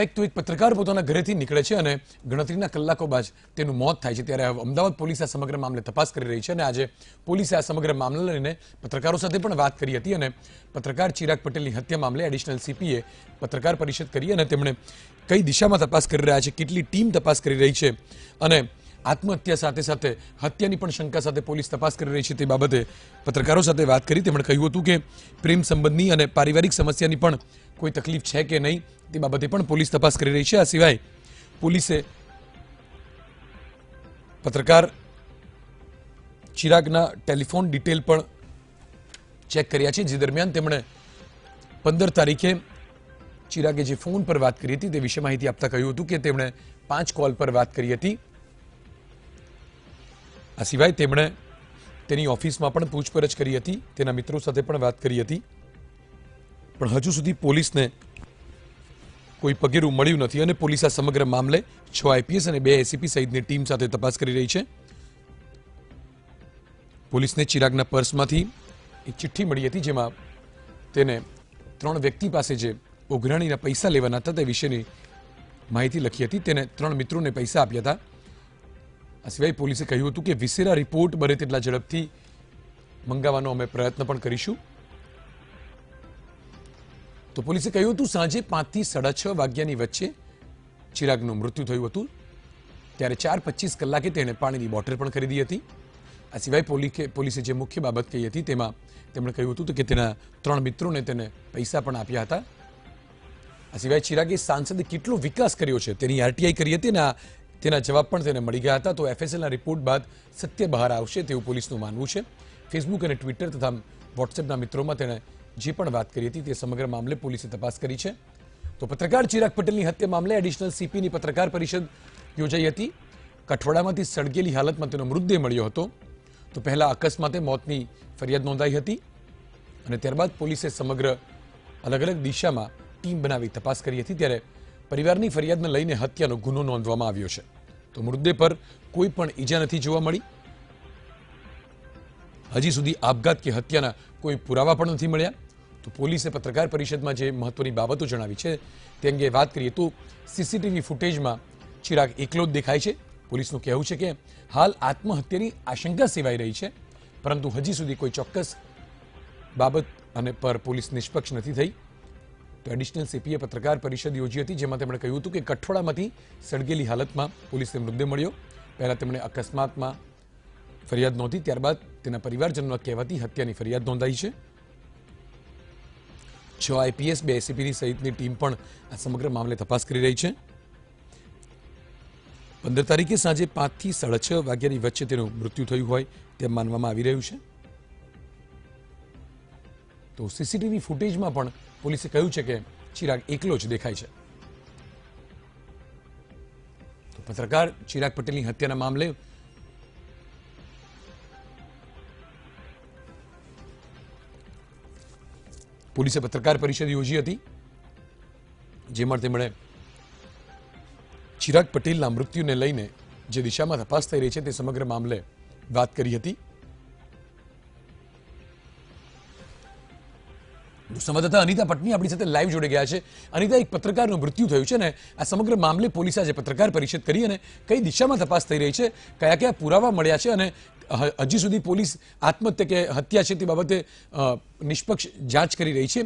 એક તો એક પત્રકાર પોતાના ઘરેથી નીકળે છે અને ગણતરીના કલાકો બાદ તેનું મોત થાય છે. ત્યારે અમદાવાદ પોલીસ આ સમગ્ર મામલે તપાસ કરી રહી છે અને આજે પોલીસે આ સમગ્ર મામલે લઈને પત્રકારો સાથે પણ વાત કરી હતી અને પત્રકાર ચિરાગ પટેલની હત્યા મામલે એડિશનલ સીપીએ પત્રકાર પરિષદ કરી અને તેમણે કઈ દિશામાં તપાસ કરી રહ્યા છે, કેટલી ટીમ તપાસ કરી રહી છે અને આત્મહત્યા સાથે સાથે હત્યાની પણ શંકા સાથે પોલીસ તપાસ કરી રહી છે તે બાબતે પત્રકારો સાથે વાત કરી તેમણે કહ્યું હતું કે પ્રેમ સંબંધની અને પારિવારિક સમસ્યાની પણ કોઈ તકલીફ છે કે નહીં તે બાબતે પણ પોલીસ તપાસ કરી રહી છે. આ સિવાય પોલીસે પત્રકાર ચિરાગના ટેલિફોન ડિટેલ પણ ચેક કર્યા છે, જે દરમિયાન તેમણે પંદર તારીખે ચિરાગે જે ફોન પર વાત કરી હતી તે વિશે માહિતી આપતા કહ્યું હતું કે તેમણે પાંચ કોલ પર વાત કરી હતી. આ સિવાય તેમણે તેની ઓફિસમાં પણ પૂછપરછ કરી હતી, તેના મિત્રો સાથે પણ વાત કરી હતી. પણ હજુ સુધી પોલીસને કોઈ પગેરું મળ્યું નથી અને પોલીસ આ સમગ્ર મામલે છ આઈપીએસ અને બે એસીપી સહિતની ટીમ સાથે તપાસ કરી રહી છે. પોલીસને ચિરાગના પર્સમાંથી એક ચિઠ્ઠી મળી હતી જેમાં તેને ત્રણ વ્યક્તિ પાસે જે ઉઘરાણીના પૈસા લેવાના હતા તે વિશેની માહિતી લખી હતી. તેને ત્રણ મિત્રોને પૈસા આપ્યા હતા. આ સિવાય પોલીસે કહ્યું હતું કે વિસેરા રિપોર્ટ બને તેટલા ઝડપથી મંગાવવાનો અમે પ્રયત્ન પણ કરીશું. તો પોલીસે કહ્યું હતું, સાંજે પાંચથી સાડા છ વાગ્યાની વચ્ચે ચિરાગનું મૃત્યુ થયું હતું. ત્યારે ચાર પચીસ કલાકે તેણે પાણીની બોટલ પણ ખરીદી હતી. આ સિવાય પોલીકે પોલીસે જે મુખ્ય બાબત કહી હતી તેમાં તેમણે કહ્યું હતું કે તેના ત્રણ મિત્રોને તેને પૈસા પણ આપ્યા હતા. આ સિવાય ચિરાગે સાંસદે કેટલો વિકાસ કર્યો છે તેની આરટીઆઈ કરી હતી અને આ તેના જવાબ પણ તેને મળી ગયા હતા. તો એફએસએલના રિપોર્ટ બાદ સત્ય બહાર આવશે તેવું પોલીસનું માનવું છે. ફેસબુક અને ટ્વિટર તથા વોટ્સએપના મિત્રોમાં તેણે જે પણ વાત કરી હતી તે સમગ્ર મામલે પોલીસે તપાસ કરી છે. તો પત્રકાર ચિરાગ પટેલની હત્યા મામલે એડિશનલ સીપીની પત્રકાર પરિષદ યોજાઈ હતી. કઠવાડામાંથી સળગેલી હાલતમાં તેનો મૃતદેહ મળ્યો હતો. તો પહેલા અકસ્માતે મોતની ફરિયાદ નોંધાઈ હતી અને ત્યારબાદ પોલીસે સમગ્ર અલગ અલગ દિશામાં ટીમ બનાવી તપાસ કરી હતી. ત્યારે પરિવારની ફરિયાદને લઈને હત્યાનો ગુનો નોંધવામાં આવ્યો છે. તો મૃતદેહ પર કોઈ પણ ઈજા નથી જોવા મળી. હજી સુધી આપઘાત કે હત્યાના કોઈ પુરાવા પણ નથી મળ્યા. તો પોલીસે પત્રકાર પરિષદમાં જે મહત્વની બાબતો જણાવી છે, તે અંગે વાત કરીએ તો સીસીટીવી ફૂટેજમાં ચિરાગ એકલો જ દેખાય છે. પોલીસનું કહેવું છે કે હાલ આત્મહત્યાની આશંકા સેવાઈ રહી છે, પરંતુ હજી સુધી કોઈ ચોક્કસ બાબત અને પર પોલીસ નિષ્પક્ષ નથી થઈ. તો એડિશનલ સીપીએ પત્રકાર પરિષદ યોજી હતી, જેમાં તેમણે કહ્યું હતું કે કઠોળામાંથી સળગેલી હાલતમાં પોલીસને મૃતદેહ મળ્યો. પહેલા તેમણે અકસ્માતમાં ફરિયાદ નોંધી, ત્યારબાદ તેના પરિવારજનોના કહેવાતી હત્યાની ફરિયાદ નોંધાઈ છે. છ આઈપીએસ, બે એસીપીની સહિતની ટીમ પણ આ સમગ્ર મામલે તપાસ કરી રહી છે. પંદર તારીખે સાંજે પાંચથી સાડા છ વાગ્યાની વચ્ચે તેનું મૃત્યુ થયું હોય, તેમ માનવામાં આવી રહ્યું છે. તો સીસીટીવી ફૂટેજમાં પણ પોલીસે કહ્યું છે કે ચિરાગ એકલો જ દેખાય છે. પત્રકાર ચિરાગ પટેલની હત્યાના મામલે પોલીસે પત્રકાર પરિષદ યોજી હતી, જેમાં તેમણે ચિરાગ પટેલના મૃત્યુને લઈને જે દિશામાં તપાસ થઈ રહી છે તે સમગ્ર મામલે વાત કરી હતી. સંવાદદાતા અનિતા પટની આપણી સાથે લાઈવ જોડે ગયા છે. અનિતા, એક પત્રકારનું મૃત્યુ થયું છે ને આ સમગ્ર મામલે પોલીસે આજે પત્રકાર પરિષદ કરી અને કઈ દિશામાં તપાસ થઈ રહી છે, કયા કયા પુરાવા મળ્યા છે અને હજી સુધી પોલીસ આત્મહત્યા કે હત્યા છે તે બાબતે નિષ્પક્ષ જાંચ કરી રહી છે.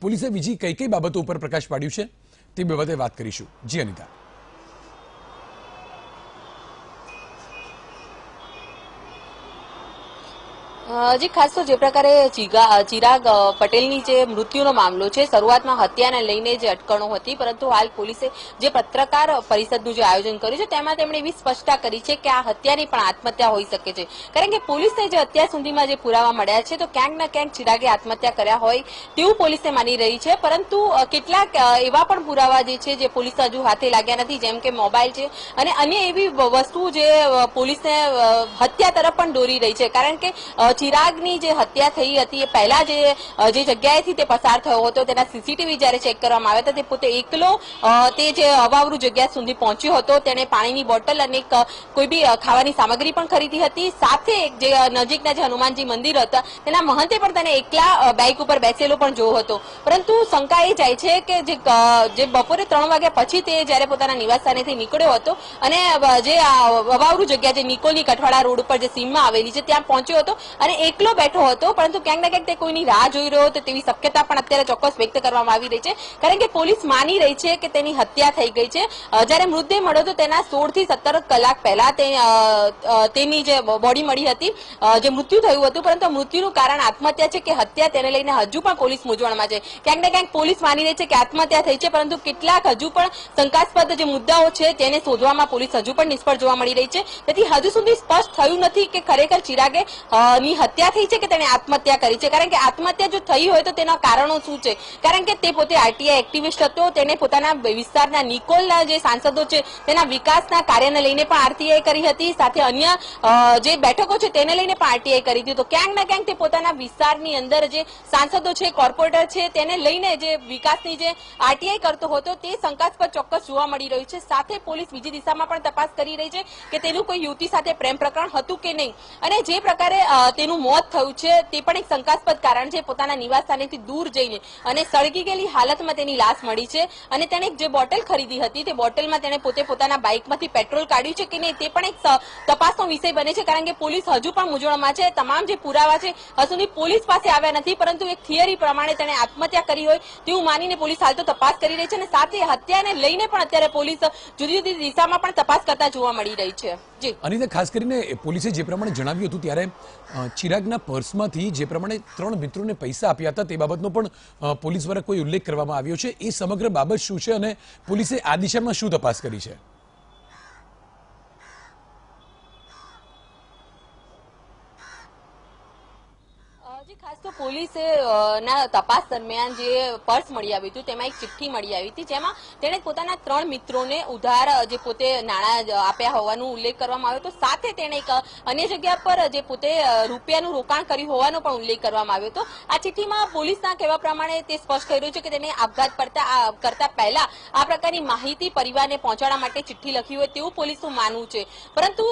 પોલીસે બીજી કઈ કઈ બાબતો ઉપર પ્રકાશ પાડ્યું છે તે બાબતે વાત કરીશું. જી અનિતા. જી ખાસ તો જે પ્રકારે ચિરાગ પટેલની જે મૃત્યુનો મામલો છે, શરૂઆતમાં હત્યાને લઈને જે અટકણો હતી, પરંતુ હાલ પોલીસે જે પત્રકાર પરિષદનું જે આયોજન કર્યું છે, તેમાં તેમણે એવી સ્પષ્ટતા કરી છે કે આ હત્યાની પણ આત્મહત્યા હોઈ શકે છે. કારણ કે પોલીસને જે અત્યાર સુધીમાં જે પુરાવા મળ્યા છે, તો ક્યાંક ના ક્યાંક ચિરાગે આત્મહત્યા કર્યા હોય તેવું પોલીસે માની રહી છે, પરંતુ કેટલાક એવા પણ પુરાવા જે છે, જે પોલીસ હજુ હાથે લાગ્યા નથી, જેમ કે મોબાઈલ છે અને અન્ય એવી વસ્તુ જે પોલીસને હત્યા તરફ પણ દોરી રહી છે. કારણ કે ચિરાગની જે હત્યા થઈ હતી, એ પહેલા જે જે જગ્યાએથી તે પસાર થયો હતો, તેના સીસીટીવી જ્યારે ચેક કરવામાં આવ્યા હતા, તે પોતે એકલો તે જે અવાવરૂ જગ્યા સુધી પહોંચ્યો હતો, તેણે પાણીની બોટલ અને કોઈ બી ખાવાની સામગ્રી પણ ખરીદી હતી. સાથે જે નજીકના જે હનુમાનજી મંદિર હતા, તેના મહંતે પણ તેને એકલા બાઇક ઉપર બેસેલો પણ જોયો હતો. પરંતુ શંકા એ જાય છે કે જે બપોરે ત્રણ વાગ્યા પછી તે જ્યારે પોતાના નિવાસ સ્થાનેથી નીકળ્યો હતો અને જે અવાવરૂ જગ્યા જે નિકોલની કઠવાડા રોડ ઉપર જે સીમમાં આવેલી છે, ત્યાં પહોંચ્યો હતો અને એકલો બેઠો હતો, પરંતુ ક્યાંક ને ક્યાંક તે કોઈની રાહ જોઈ રહ્યો હતો, તેવી શક્યતા પણ અત્યારે ચોક્કસ વ્યક્ત કરવામાં આવી રહી છે. કારણ કે પોલીસ માની રહી છે કે તેની હત્યા થઈ ગઈ છે. જયારે મૃતદેહ મળ્યો તો તેના સોળથી સત્તર કલાક પહેલા તેની જે બોડી મળી હતી જે મૃત્યુ થયું હતું, પરંતુ મૃત્યુનું કારણ આત્મહત્યા છે કે હત્યા તેને લઈને હજુ પણ પોલીસ મૂંઝવણમાં છે. ક્યાંક ને ક્યાંક પોલીસ માની રહી છે કે આત્મહત્યા થઈ છે, પરંતુ કેટલાક હજુ પણ શંકાસ્પદ જે મુદ્દાઓ છે તેને શોધવામાં પોલીસ હજુ પણ નિષ્ફળ જોવા મળી રહી છે. તેથી હજુ સુધી સ્પષ્ટ થયું નથી કે ખરેખર ચિરાગે અ, હત્યા થઈ છે કે તેને આત્મહત્યા કરી છે? કારણ કે આત્મહત્યા જો થઈ હોય તો તેના કારણો શું છે? કારણ કે તે પોતે આરટીઆઈ એક્ટિવિસ્ટ હતો તેને પોતાના વિસ્તારના નિકોલના જે સાંસદો છે તેના વિકાસના કાર્યને લઈને પણ આરટીઆઈ કરી હતી. સાથે અન્ય જે બેઠકો છે તેને લઈને પણ આરટીઆઈ કરી હતી. તો ક્યાંક ના ક્યાંક તે પોતાના વિસ્તારની અંદર જે સાંસદો છે કોર્પોરેટર છે તેને લઈને જે વિકાસની જે આરટીઆઈ કરતો હતો તે શંકાસ્પદ ચોક્કસ જોવા મળી રહ્યું છે. સાથે પોલીસ બીજી દિશામાં પણ તપાસ કરી રહી છે કે તેનું કોઈ યુવતી સાથે પ્રેમ પ્રકરણ હતું કે નહીં? અને જે પ્રકારે તેનું મોત થયું છે, તે પણ એક શંકાસ્પદ કારણ છે પોતાના નિવાસ સ્થાનેથી દૂર જઈને. અને સળગી ગયેલી હાલતમાં તેની લાશ મળી છે અને તેણે એક જે બોટલ ખરીદી હતી, તે બોટલમાં તેણે પોતે પોતાના બાઇકમાંથી પેટ્રોલ કાઢ્યું છે કે નહીં તે પણ એક તપાસનો વિષય બને છે કારણ કે પોલીસ હજુ પણ મૂંઝવણમાં છે. તમામ જે પુરાવા છે, હજુ પોલીસ પાસે આવ્યા નથી, પરંતુ એક થિયરી પ્રમાણે તેણે આત્મહત્યા કરી હોય તેવું માનીને પોલીસ હાલ તો તપાસ કરી રહી છે અને સાથે હત્યાને લઈને પણ અત્યારે પોલીસ જુદી જુદી દિશામાં પણ તપાસ કરતા જોવા મળી રહી છે. અનિતા ખાસ કરીને પોલીસે જે પ્રમાણે જણાવ્યું હતું ત્યારે ચિરાગના પર્સમાંથી જે પ્રમાણે ત્રણ મિત્રોને પૈસા આપ્યા હતા તે બાબતનો પણ પોલીસ દ્વારા કોઈ ઉલ્લેખ કરવામાં આવ્યો છે. એ સમગ્ર બાબત શું છે અને પોલીસે આ દિશામાં શું તપાસ કરી છે? ખાસ તો પોલીસે ના, તપાસ દરમિયાન જે પર્સ મળી આવ્યું હતું, તેમાં એક ચિઠ્ઠી મળી આવી હતી, જેમાં તેણે પોતાના ત્રણ મિત્રોને ઉધાર જે પોતે નાણાં આપ્યા હોવાનો ઉલ્લેખ કરવામાં આવ્યો હતો. સાથે તેણે એક અન્ય જગ્યા પર જે પોતે રૂપિયાનું રોકાણ કર્યું હોવાનો પણ ઉલ્લેખ કરવામાં આવ્યો હતો. આ ચિઠ્ઠીમાં પોલીસના કહેવા પ્રમાણે તે સ્પષ્ટ કર્યું છે કે તેને આપઘાત પડતા કરતા પહેલા આ પ્રકારની માહિતી પરિવારને પહોંચાડવા માટે ચિઠ્ઠી લખી હોય તેવું પોલીસનું માનવું છે. પરંતુ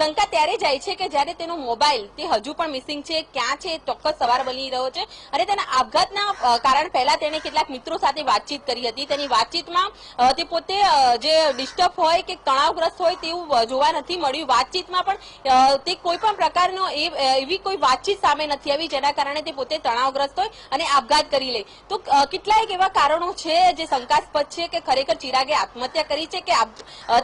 શંકા ત્યારે જાય છે કે જ્યારે તેનો મોબાઈલ તે હજુ પણ મિસિંગ છે, ક્યાં છે, ચોક્કસ સવાર બની રહ્યો છે. અને તેના આપઘાતના કારણ પહેલા તેણે કેટલાક મિત્રો સાથે વાતચીત કરી હતી. તેની વાતચીતમાં તે પોતે જે ડિસ્ટર્બ હોય કે તણાવગ્રસ્ત હોય તેવું જોવા નથી મળ્યું. વાતચીતમાં પણ તે કોઈ પણ પ્રકારનો એવી કોઈ વાતચીત સામે નથી આવી, જેના કારણે તે પોતે તણાવગ્રસ્ત હોય અને આપઘાત કરી લે. તો કેટલાય એવા કારણો છે જે શંકાસ્પદ છે કે ખરેખર ચિરાગે આત્મહત્યા કરી છે કે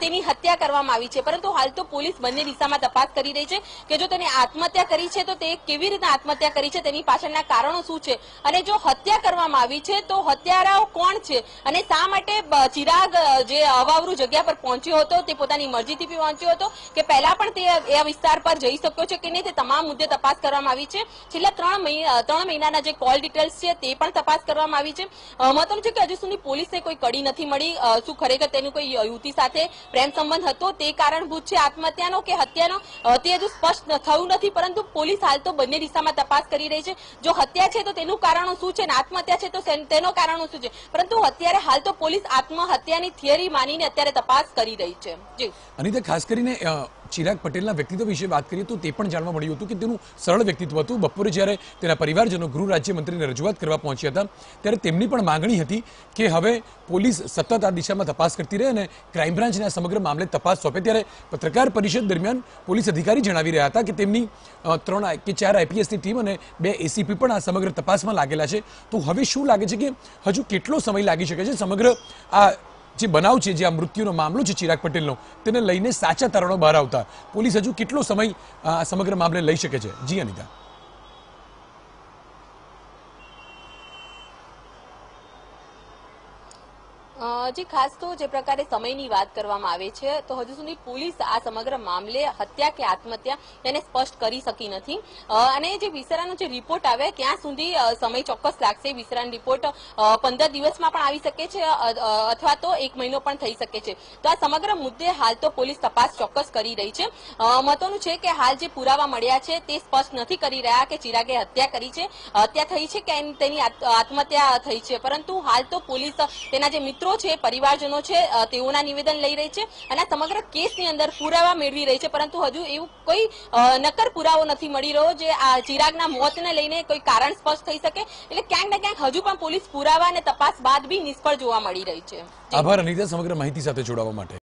તેની હત્યા કરવામાં આવી છે? પરંતુ હાલ તો પોલીસ બંને દિશામાં તપાસ કરી રહી છે કે જો તેને આત્મહત્યા કરી છે તો તે કેવી રીતે આત્મહત્યા કરી છે? તેની પાછળના કારણો શું છે? અને જો હત્યા કરવામાં આવી છે, તો હત્યારાઓ કોણ છે? અને શા માટે ચિરાગ જે અવાવરૂ જગ્યા પર પહોંચ્યો હતો, તે પોતાની મરજીથી પહોંચ્યો હતો, કે પહેલા પણ તે એ વિસ્તાર પર જઈ શક્યો છે કે નહીં, તે તમામ મુદ્દે તપાસ કરવામાં આવી છે. છેલ્લા ત્રણ ત્રણ મહિનાના જે કોલ ડિટેલ્સ છે, તે પણ તપાસ કરવામાં આવી છે. મહત્વનું છે કે હજુ સુધી પોલીસને કોઈ કડી નથી મળી. શું ખરેખર તેનું કોઈ યુવતી સાથે પ્રેમ સંબંધ હતો? તે કારણભૂત છે આત્મહત્યાનો કે હત્યાનો? તે હજુ સ્પષ્ટ થયું નથી, પરંતુ પોલીસ હાલ તો બંને દિશામાં તપાસ કરી રહી છે. જો હત્યા છે તો તેનું કારણો શું છે આત્મહત્યા છે તો તેનો કારણો શું છે? પરંતુ અત્યારે હાલ તો પોલીસ આત્મહત્યાની થિયરી માનીને અત્યારે તપાસ કરી રહી છે. અનિતા, ખાસ કરીને ચિરાગ પટેલના વ્યક્તિત્વ વિશે વાત કરીએ તો તે પણ જાણવા મળ્યું હતું કે તેનું સરળ વ્યક્તિત્વ હતું. બપોરે જ્યારે તેના પરિવારજનો ગૃહ રાજ્યમંત્રીને રજૂઆત કરવા પહોંચ્યા હતા, ત્યારે તેમની પણ માંગણી હતી કે હવે પોલીસ સતત આ દિશામાં તપાસ કરતી રહે અને ક્રાઇમ બ્રાન્ચને આ સમગ્ર મામલે તપાસ સોંપે. ત્યારે પત્રકાર પરિષદ દરમિયાન પોલીસ અધિકારી જણાવી રહ્યા હતા કે તેમની ત્રણ કે ચાર આઈપીએસની ટીમ અને બે એસીપી પણ આ સમગ્ર તપાસમાં લાગેલા છે. તો હવે શું લાગે છે કે હજુ કેટલો સમય લાગી શકે છે? સમગ્ર આ જે બનાવ છે, જે આ મૃત્યુનો મામલો છે ચિરાગ પટેલનો, તેને લઈને સાચા તારણો બહાર આવતા. પોલીસ હજુ કેટલો સમય, આ સમગ્ર મામલે લઈ શકે છે? જી, અનિતા. જી ખાસ તો જે પ્રકારે સમયની વાત કરવામાં આવે છે, તો હજુ સુધી પોલીસ આ સમગ્ર મામલે હત્યા કે આત્મહત્યા તેને સ્પષ્ટ કરી શકી નથી. અને જે વિસરાનો જે રિપોર્ટ આવે ક્યાં સુધી સમય ચોક્કસ લાગશે. વિસરાનો રિપોર્ટ પંદર દિવસમાં પણ આવી શકે છે અથવા તો એક મહિનો પણ થઈ શકે છે. તો આ સમગ્ર મુદ્દે હાલ તો પોલીસ તપાસ ચોક્કસ કરી રહી છે. મહત્વનું છે કે હાલ જે પુરાવા મળ્યા છે, તે સ્પષ્ટ નથી કરી રહ્યા કે ચિરાગે હત્યા કરી છે, હત્યા થઈ છે કે તેની આત્મહત્યા થઈ છે. પરંતુ હાલ તો પોલીસ તેના જે મિત્રો છે પરિવારજનો છે તેઓના નિવેદન લઈ રહી છે અને સમગ્ર કેસની અંદર પુરાવા મેળવી રહી છે. પરંતુ હજુ એવું કોઈ નક્કર પુરાવો નથી મળી રહ્યો જે આ ચિરાગના મોતને લઈને કોઈ કારણ સ્પષ્ટ થઈ શકે. એટલે ક્યાંક ને ક્યાંક હજુ પણ પોલીસ પુરાવા અને તપાસ બાદ બી નિષ્ફળ જોવા મળી રહી છે. આભાર, અનિતા, સમગ્ર માહિતી સાથે જોડાવા માટે.